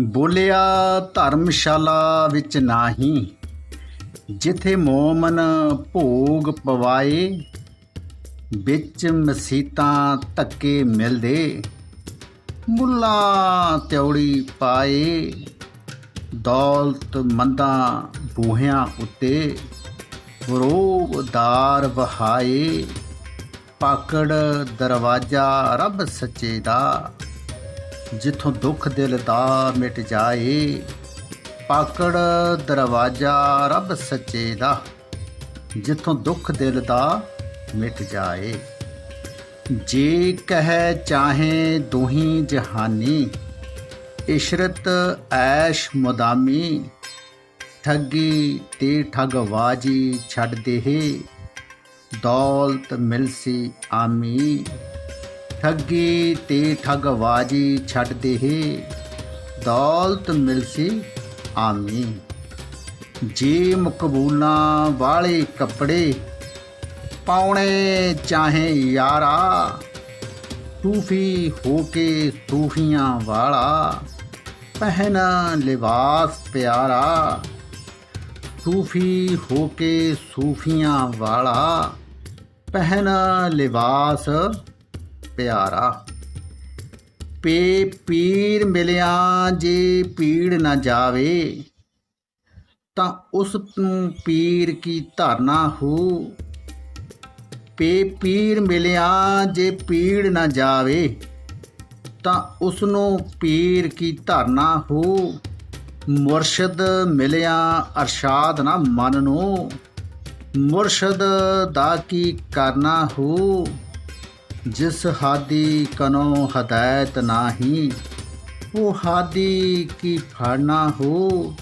ਬੋਲਿਆ ਧਰਮਸ਼ਾਲਾ ਵਿੱਚ ਨਾਹੀ, ਜਿਥੇ ਮੋਮਨ ਭੋਗ ਪਵਾਏ, ਵਿੱਚ ਮਸੀਤਾਂ ਧੱਕੇ ਮਿਲਦੇ, ਮੁੱਲਾ ਤਿਉੜੀ ਪਾਏ, ਦੌਲਤ ਮੰਦਾਂ ਬੂਹਿਆਂ ਉੱਤੇ ਰੋਬਦਾਰ ਵਹਾਏ, ਪਾਕੜ ਦਰਵਾਜ਼ਾ ਰੱਬ ਸੱਚੇ ਦਾ। ਜਿੱਥੋਂ ਦੁੱਖ ਦਿਲ ਦਾ ਮਿਟ ਜਾਏ, ਪਾਕੜ ਦਰਵਾਜ਼ਾ ਰੱਬ ਸੱਚੇ ਦਾ, ਜਿੱਥੋਂ ਦੁੱਖ ਦਿਲ ਦਾ ਮਿਟ ਜਾਏ। ਜੇ ਕਹੈ ਚਾਹੇ ਦੋਹੀ ਜਹਾਨੀ, ਇਸ਼ਰਤ ਐਸ਼ ਮੁਦਾਮੀ, ਠੱਗੀ ਤੇ ਠਗਵਾਜੀ ਛੱਡ ਦੇਹੇ, ਦੌਲਤ ਮਿਲਸੀ ਆਮੀ। ਠੱਗੀ ਤੇ ਠਗਵਾਜੀ ਛੱਡ ਦੇਹੇ। ਦੌਲਤ ਮਿਲਸੀ ਆਮੀ। ਜੇ ਮਕਬੂਲਾਂ ਵਾਲੇ ਕੱਪੜੇ ਪਾਉਣੇ ਚਾਹੇ ਯਾਰਾ ਸੂਫੀ ਹੋ ਕੇ ਸੂਫੀਆਂ ਵਾਲਾ, ਪਹਿਨ ਲਿਬਾਸ ਪਿਆਰਾ ਸੂਫੀ ਹੋ ਕੇ ਸੂਫੀਆਂ ਵਾਲਾ, ਪਹਿਨ ਲਿਬਾਸ ਪਿਆਰਾ। ਪੇ ਪੀਰ ਮਿਲਿਆ ਜੇ ਪੀੜ ਨਾ ਜਾਵੇ, ਤਾਂ ਉਸ ਨੂੰ ਪੀਰ ਕੀ ਧਾਰਨਾ ਹੋ? ਪੇ ਪੀਰ ਮਿਲਿਆ ਜੇ ਪੀੜ ਨਾ ਜਾਵੇ, ਤਾਂ ਉਸ ਨੂੰ ਪੀਰ ਕੀ ਧਾਰਨਾ ਹੋ? ਮੁਰਸ਼ਦ ਮਿਲਿਆ ਅਰਸ਼ਾਦ ਨਾ ਮਨ ਨੂੰ, ਮੁਰਸ਼ਦ ਦਾ ਕੀ ਕਰਨਾ ਹੋ? ਜਿਸ ਹਾਦੀ ਕਨੋ ਹਦਾਇਤ ਨਾਹੀ, ਉਹ ਹਾਦੀ ਕੀ ਫੜਨਾ ਹੋ?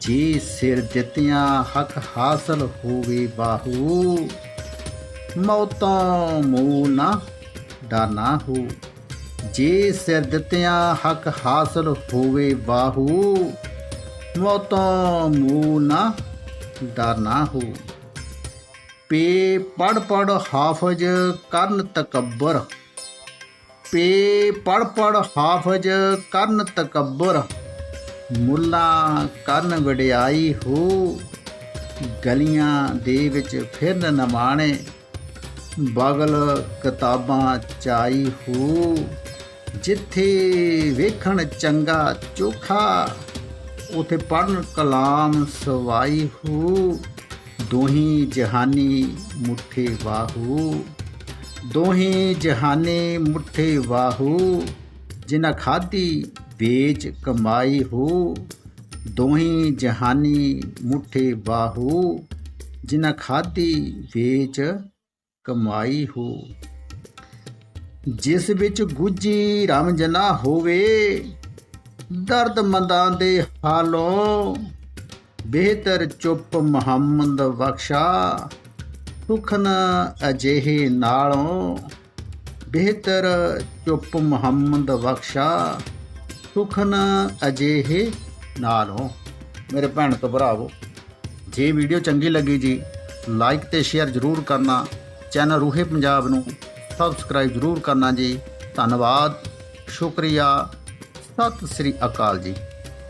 ਜੇ ਸਿਰ ਦਿੱਤਿਆਂ ਹੱਕ ਹਾਸਲ ਹੋਵੇ ਬਾਹੂ, ਮੌਤਾਂ ਮੂੰਹ ਨਾ ਡਰਨਾ ਹੋ। ਜੇ ਸਿਰ ਦਿੱਤਿਆਂ ਹੱਕ ਹਾਸਲ ਹੋਵੇ ਬਾਹੂ, ਮੌਤਾਂ ਮੂੰਹ ਨਾ ਡਰਨਾ ਹੋ। ਪੇ ਪੜ ਪੜ ਹਾਫਜ਼ ਕਰਨ ਤਕੱਬਰ। ਪੇ ਪੜ ਪੜ ਹਾਫਜ਼ ਕਰਨ ਤਕੱਬਰ। ਮੁੱਲਾ ਕਰਨ ਵਡਿਆਈ ਹੋ, ਗਲੀਆਂ ਦੇ ਵਿੱਚ ਫਿਰਨ ਨਮਾਣੇ ਬਗਲ ਕਿਤਾਬਾਂ ਚਾਈ ਹੋ, ਜਿੱਥੇ ਵੇਖਣ ਚੰਗਾ ਚੋਖਾ, ਉਥੇ ਪੜਨ ਕਲਾਮ ਸਵਾਈ ਹੋ। ਦੋਹੀ ਜਹਾਨੀ ਮੁੱਠੇ ਬਾਹੂ ਦੋਹੀ ਜਹਾਨੀ ਮੁੱਠੇ ਬਾਹੂ ਜਿਨ੍ਹਾਂ ਖਾਦੀ ਵੇਚ ਕਮਾਈ ਹੋ। ਦੋਹੀ ਜਹਾਨੀ ਮੁੱਠੇ ਬਾਹੂ ਜਿਨ੍ਹਾਂ ਖਾਦੀ ਵੇਚ ਕਮਾਈ ਹੋ। ਜਿਸ ਵਿੱਚ ਗੁੱਜੀ ਰਮਜਨਾ ਹੋਵੇ, ਦਰਦ ਮੰਦਾਂ ਦੇ ਹਾਲੋਂ ਬਿਹਤਰ ਚੁੱਪ ਮੁਹੰਮਦ ਬਖਸ਼ਾ, ਸੁਖਨ ਅਜਿਹੇ ਨਾਲੋਂ ਬਿਹਤਰ ਚੁੱਪ ਮੁਹੰਮਦ ਬਖਸ਼ਾ, ਸੁਖਨ ਅਜਿਹੇ ਨਾਲੋਂ। ਮੇਰੇ ਭੈਣ ਤੋਂ ਭਰਾਵੋ, ਜੇ ਵੀਡੀਓ ਚੰਗੀ ਲੱਗੀ ਜੀ ਲਾਈਕ ਤੇ ਸ਼ੇਅਰ ਜ਼ਰੂਰ ਕਰਨਾ ਚੈਨਲ ਰੂਹੇ ਪੰਜਾਬ ਨੂੰ ਸਬਸਕ੍ਰਾਈਬ ਜ਼ਰੂਰ ਕਰਨਾ ਜੀ। ਧੰਨਵਾਦ, ਸ਼ੁਕਰੀਆ, ਸਤਿ ਸ੍ਰੀ ਅਕਾਲ ਜੀ।